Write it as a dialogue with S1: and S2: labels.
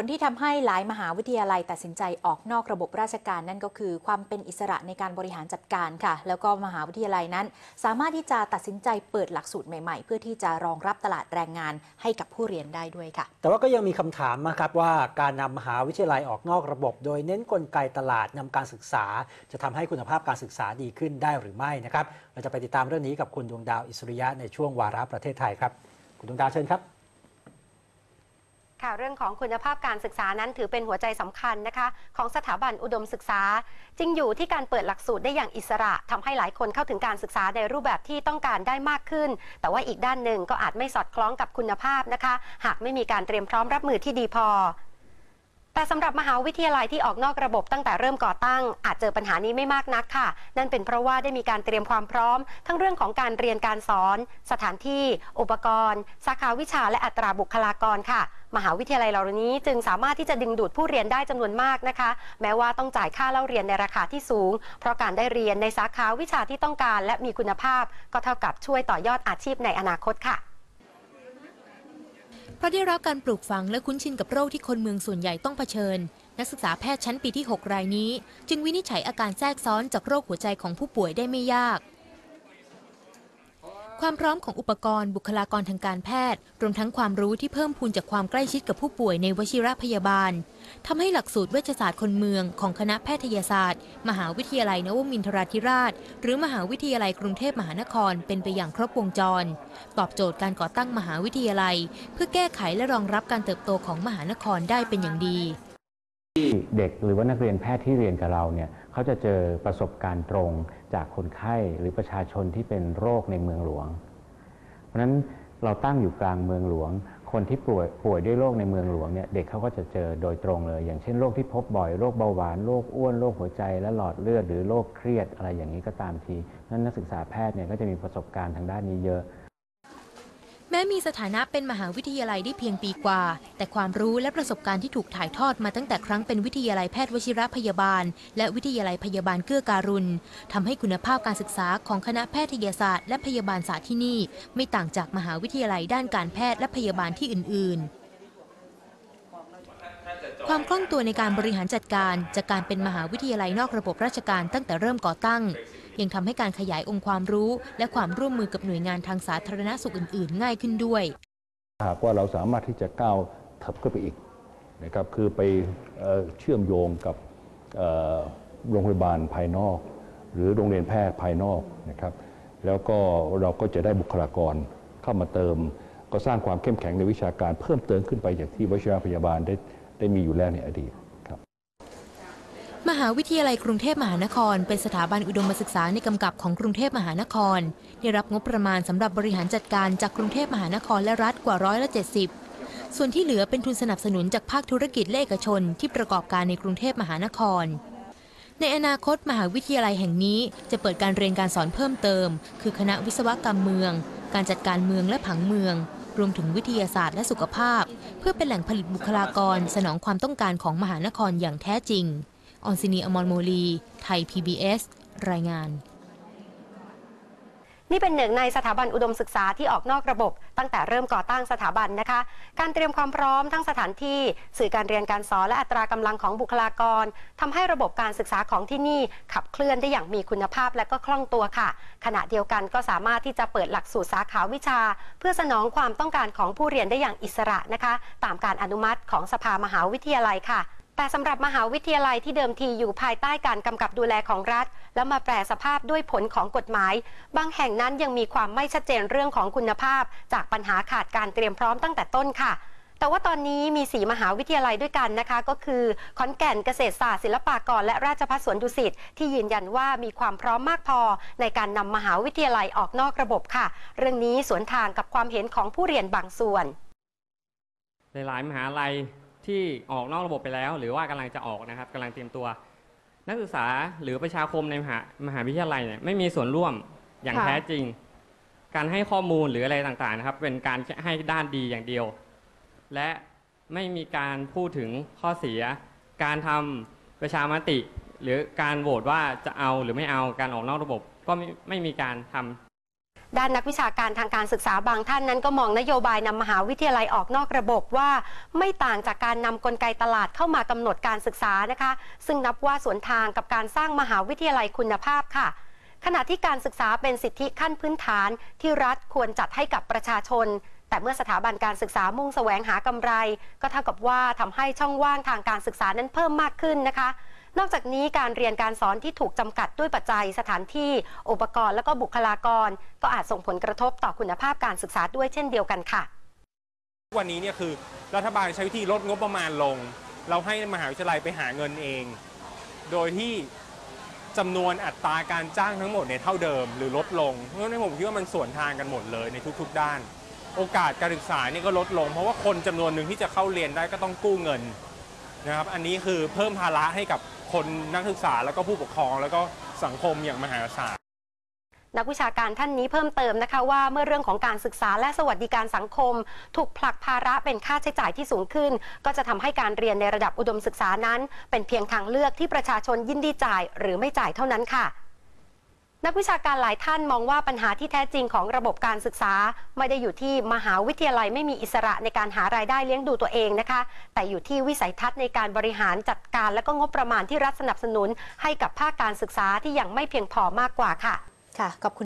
S1: ผลที่ทำให้หลายมหาวิทยาลัยตัดสินใจออกนอกระบบราชการนั่นก็คือ ความเป็นอิสระในการบริหารจัดการค่ะ แล้วก็มหาวิทยาลัยนั้น สามารถที่จะตัดสินใจเปิดหลักสูตรใหม่ ๆ เพื่อที่จะรองรับตลาดแรงงานให้กับผู้เรียนได้ด้วยค่ะ
S2: แต่ว่าก็ยังมีคำถามนะครับว่าการนำมหาวิทยาลัยออกนอกระบบ โดยเน้นกลไกตลาดนำการศึกษา จะทำให้คุณภาพการศึกษาดีขึ้นได้หรือไม่นะครับ เราจะไปติดตามเรื่องนี้กับคุณดวงดาวอิสริยะในช่วงวาระประเทศไทยครับ คุณดวงดาวเชิญครับ
S3: ค่ะเรื่องของคุณภาพการศึกษานั้นถือเป็นหัวใจสำคัญนะคะ ของสถาบันอุดมศึกษา จริงอยู่ที่การเปิดหลักสูตรได้อย่างอิสระทำให้หลายคนเข้าถึงการศึกษาในรูปแบบที่ต้องการได้มากขึ้น แต่ว่าอีกด้านหนึ่งก็อาจไม่สอดคล้องกับคุณภาพนะคะ หากไม่มีการเตรียมพร้อมรับมือที่ดีพอ แต่สำหรับมหาวิทยาลัยที่ออกนอกระบบตั้งแต่เริ่มก่อตั้ง อาจเจอปัญหานี้ไม่มากนักค่ะ นั่นเป็นเพราะว่าได้มีการเตรียมความพร้อม ทั้งเรื่องของการเรียนการสอน สถานที่ อุปกรณ์ สาขาวิชาและอัตราบุคลากรค่ะ มหาวิทยาลัยเหล่านี้จึงสามารถที่จะดึงดูดผู้เรียนได้จำนวนมากนะคะ แม้ว่าต้องจ่ายค่าเล่าเรียนในราคาที่สูง เพราะการได้เรียนในสาขาวิชาที่ต้องการ และมีคุณภาพ ก็เท่ากับช่วยต่อยอดอาชีพในอนาคตค่ะ
S4: เพราะได้รับการปลูกฝังและคุ้นชินกับโรคที่คนเมืองส่วนใหญ่ต้องเผชิญ นักศึกษาแพทย์ชั้นปีที่ 6 รายนี้ จึงวินิจฉัยอาการแทรกซ้อนจากโรคหัวใจของผู้ป่วยได้ไม่ยาก ความพร้อมของอุปกรณ์บุคลากรทางการแพทย์ รวมทั้งความรู้ที่เพิ่มพูนจากความใกล้ชิดกับผู้ป่วยในวชิรพยาบาลทำให้หลักสูตรเวชศาสตร์คนเมืองของคณะแพทยศาสตร์ มหาวิทยาลัยนวมินทราธิราช หรือมหาวิทยาลัยกรุงเทพมหานครเป็นไปอย่างครบวงจร ตอบโจทย์การก่อตั้งมหาวิทยาลัย เพื่อแก้ไขและรองรับการเติบโตของมหานครได้เป็นอย่างดี
S5: เด็กหรือว่านักเรียนแพทย์ที่เรียนกับเราเนี่ยเขาจะเจอประสบการณ์ตรงจากคนไข้หรือประชาชนที่เป็นโรคในเมืองหลวง เพราะฉะนั้นเราตั้งอยู่กลางเมืองหลวง คนที่ป่วยป่วยด้วยโรคในเมืองหลวงเนี่ยเด็กเขาก็จะเจอโดยตรงเลย อย่างเช่นโรคที่พบบ่อยโรคเบาหวานโรคอ้วนโรคหัวใจและหลอดเลือดหรือโรคเครียดอะไรอย่างนี้ก็ตามทีนั้นนักศึกษาแพทย์เนี่ยก็จะมีประสบการณ์ทางด้านนี้เยอะ
S4: แม้มีสถานะเป็นมหาวิทยาลัยได้เพียงปีกว่า แต่ความรู้และประสบการณ์ที่ถูกถ่ายทอดมาตั้งแต่ครั้งเป็นวิทยาลัยแพทย์วชิรพยาบาล และวิทยาลัยพยาบาลเกื้อการุณทำให้คุณภาพการศึกษาของคณะแพทยศาสตร์และพยาบาลศาสตร์ที่นี่ ไม่ต่างจากมหาวิทยาลัยด้านการแพทย์และพยาบาลที่อื่น ๆ ความคล่องตัวในการบริหารจัดการ จากการเป็นมหาวิทยาลัยนอกระบบราชการตั้งแต่เริ่มก่อตั้ง ยังทำให้การขยายองค์ความรู้ และความร่วมมือกับหน่วยงานทางสาธารณสุขอื่น ๆ ง่ายขึ้นด้วย
S6: หากว่าเราสามารถที่จะก้าวถับขึ้นไปอีกนะครับคือไปเออเชื่อมโยงกับโรงพยาบาลภายนอก หรือโรงเรียนแพทย์ภายนอกนะครับ แล้วก็เราก็จะได้บุคลากรเข้ามาเติม ก็สร้างความเข้มแข็งในวิชาการเพิ่มเติมขึ้นไปอย่างที่วิชิรพยาบาลได้ ได้มีอยู่แล้วในอดีตครับ
S4: มหาวิทยาลัยกรุงเทพมหานคร เป็นสถาบันอุดมศึกษาในกำกับของกรุงเทพมหานคร ได้รับงบประมาณสำหรับบริหารจัดการจากกรุงเทพมหานครและรัฐกว่าร้อยละ70ส่วนที่เหลือเป็นทุนสนับสนุนจากภาคธุรกิจและเอกชนที่ประกอบการในกรุงเทพมหานคร ในอนาคตมหาวิทยาลัยแห่งนี้จะเปิดการเรียนการสอนเพิ่มเติม คือคณะวิศวกรรมเมือง การจัดการเมืองและผังเมือง รวมถึงวิทยาศาสตร์และสุขภาพ เพื่อเป็นแหล่งผลิตบุคลากร สนองความต้องการของมหานครอย่างแท้จริง ออนซินีอมรโมลี ไทย PBS รายงาน
S3: นี่เป็นหนึ่งในสถาบันอุดมศึกษาที่ออกนอกระบบ ตั้งแต่เริ่มก่อตั้งสถาบันนะคะ การเตรียมความพร้อมทั้งสถานที่ สื่อการเรียนการสอนและอัตรากำลังของบุคลากรทำให้ระบบการศึกษาของที่นี่ขับเคลื่อนได้อย่างมีคุณภาพและก็คล่องตัวค่ะ ขณะเดียวกันก็สามารถที่จะเปิดหลักสูตรสาขาวิชา เพื่อสนองความต้องการของผู้เรียนได้อย่างอิสระนะคะ ตามการอนุมัติของสภามหาวิทยาลัยค่ะ แต่สำหรับมหาวิทยาลัยที่เดิมทีอยู่ภายใต้การกำกับดูแลของรัฐ แล้วมาแปรสภาพด้วยผลของกฎหมาย บางแห่งนั้นยังมีความไม่ชัดเจนเรื่องของคุณภาพ จากปัญหาขาดการเตรียมพร้อมตั้งแต่ต้นค่ะ แต่ว่าตอนนี้มีสีมหาวิทยาลัยด้วยกันนะคะ ก็คือขอนแก่นเกษตรศาสตร์ศิลปากรและราชภัฏสวนดุสิตที่ยืนยันว่ามีความพร้อมมากพอ ในการนำมหาวิทยาลัยออกนอกระบบค่ะ เรื่องนี้สวนทางกับความเห็นของผู้เรียนบางส่วน
S7: หลายๆมหาลัย ที่ออกนอกระบบไปแล้ว หรือว่ากำลังจะออกนะครับกำลังเตรียมตัว นักศึกษาหรือประชาคมในมหามหาวิทยาลัยเนี่ยไม่มีส่วนร่วมอย่าง
S3: ค่ะ
S7: แท้จริง การให้ข้อมูลหรืออะไรต่างๆนะครับ เป็นการให้ด้านดีอย่างเดียว และไม่มีการพูดถึงข้อเสีย การทำประชามติ หรือการโหวตว่าจะเอาหรือไม่เอาการออกนอกระบบ ก็ไม่ไม่มีการทำ
S3: ด้านนักวิชาการทางการศึกษาบางท่านนั้นก็มองนโยบายนำมหาวิทยาลัยออกนอกระบบว่า ไม่ต่างจากการนำกลไกตลาดเข้ามากำหนดการศึกษานะคะ ซึ่งนับว่าสวนทางกับการสร้างมหาวิทยาลัยคุณภาพค่ะ ขณะที่การศึกษาเป็นสิทธิขั้นพื้นฐาน ที่รัฐควรจัดให้กับประชาชน แต่เมื่อสถาบันการศึกษามุ่งแสวงหากำไร ก็เท่ากับว่าทำให้ช่องว่างทางการศึกษานั้นเพิ่มมากขึ้นนะคะ นอกจากนี้การเรียนการสอนที่ถูกจำกัดด้วยปัจจัยสถานที่ อุปกรณ์และก็บุคลากร ก็อาจส่งผลกระทบต่อคุณภาพการศึกษาด้วยเช่นเดียวกันค่ะ
S8: วันนี้เนี่ยคือรัฐบาลใช้วิธีลดงบประมาณลง เราให้มหาวิทยาลัยไปหาเงินเอง โดยที่จำนวนอัตราการจ้างทั้งหมดเนี่ยเท่าเดิมหรือลดลง เพราะฉะนั้นผมคิดว่ามันสวนทางกันหมดเลยในทุก ๆ ด้าน โอกาสการศึกษาเนี่ยก็ลดลง เพราะว่าคนจำนวนหนึ่งที่จะเข้าเรียนได้ก็ต้องกู้เงินนะครับ อันนี้คือเพิ่มภาระให้กับ คนนักศึกษาแล้วก็ผู้ปกครอง แล้วก็สังคมอย่างมหาศาล
S3: นักวิชาการท่านนี้เพิ่มเติมนะคะว่าเมื่อเรื่องของการศึกษาและสวัสดิการสังคม ถูกผลักภาระเป็นค่าใช้จ่ายที่สูงขึ้น ก็จะทำให้การเรียนในระดับอุดมศึกษานั้น เป็นเพียงทางเลือกที่ประชาชนยินดีจ่าย หรือไม่จ่ายเท่านั้นค่ะ นักวิชาการหลายท่านมองว่าปัญหาที่แท้จริงของระบบการศึกษา ไม่ได้อยู่ที่มหาวิทยาลัยไม่มีอิสระในการหารายได้เลี้ยงดูตัวเองนะคะ แต่อยู่ที่วิสัยทัศน์ในการบริหารจัดการ และก็งบประมาณที่รัฐสนับสนุน ให้กับภาคการศึกษาที่ยังไม่เพียงพอมากกว่าค่ะ
S1: ค่ะขอบคุณ